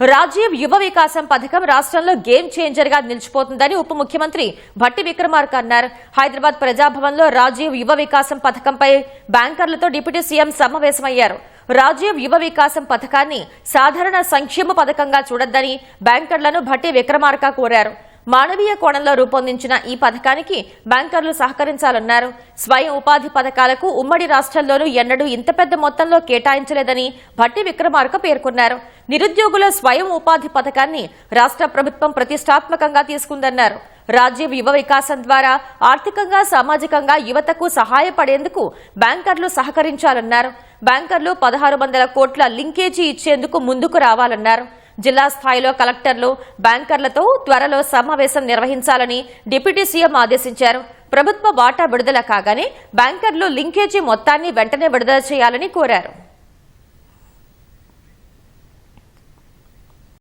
రాజీవ్ యువ వికాసం పథకం రాష్ట్రంలో గేమ్ చేంజర్గా నిలిచిపోతుందని ఉప ముఖ్యమంత్రి భట్టి విక్రమార్క అన్నారు. హైదరాబాద్ ప్రజాభవన్లో రాజీవ్ యువ వికాసం పథకంపై బ్యాంకర్లతో డిప్యూటీ సీఎం సమావేశమయ్యారు. రాజీవ్ యువ వికాసం పథకాన్ని సాధారణ సంక్షేమ పథకంగా చూడొద్దని బ్యాంకర్లను భట్టి విక్రమార్క కోరారు. మానవీయ కోణంలో రూపొందించిన ఈ పథకానికి బ్యాంకర్లు సహకరించాలన్నారు. స్వయం ఉపాధి పథకాలకు ఉమ్మడి రాష్ట్రాల్లోనూ ఎన్నడూ ఇంత పెద్ద మొత్తంలో కేటాయించలేదని భట్టి విక్రమార్క పేర్కొన్నారు. నిరుద్యోగుల స్వయం ఉపాధి పథకాన్ని రాష్ట్ర ప్రభుత్వం ప్రతిష్టాత్మకంగా తీసుకుందన్నారు. రాజ్యం యువ వికాసం ద్వారా ఆర్థికంగా సామాజికంగా యువతకు సహాయపడేందుకు బ్యాంకర్లు సహకరించాలన్నారు. బ్యాంకర్లు పదహారు వందల కోట్ల లింకేజీ ఇచ్చేందుకు ముందుకు రావాలన్నారు. జిల్లా స్థాయిలో కలెక్టర్లు బ్యాంకర్లతో త్వరలో సమావేశం నిర్వహించాలని డిప్యూటీ సీఎం ఆదేశించారు. ప్రభుత్వ వాటా విడుదల కాగానే బ్యాంకర్లు లింకేజీ మొత్తాన్ని వెంటనే విడుదల చేయాలని కోరారు.